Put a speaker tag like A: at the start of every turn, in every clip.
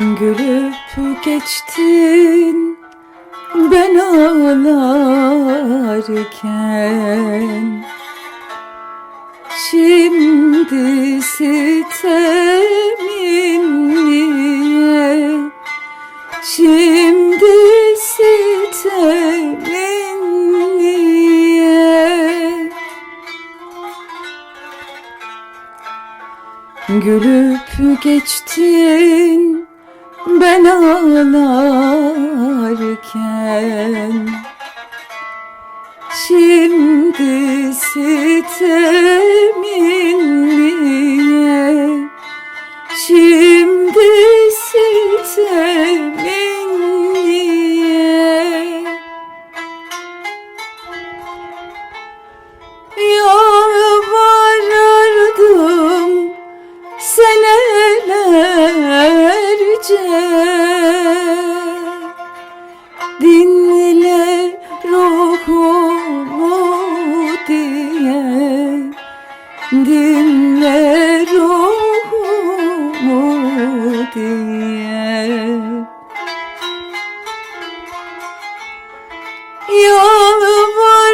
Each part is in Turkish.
A: Gülüp geçtin ben ağlarken. Şimdi sitemin niye? Şimdi sitemin niye? Gülüp geçtin ben ağlarken Şimdi sitemin Dinle ruhumu diye. Yalvarırdım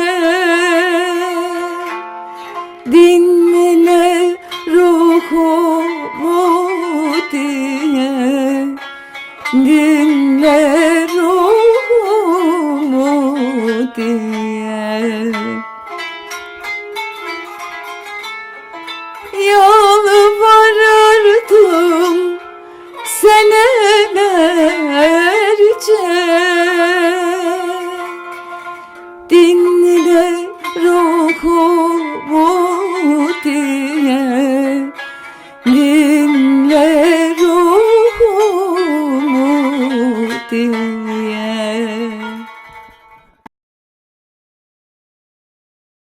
A: Yalvarırdım senelerce Dinle ruhumu diye. Dinle ruhumu diye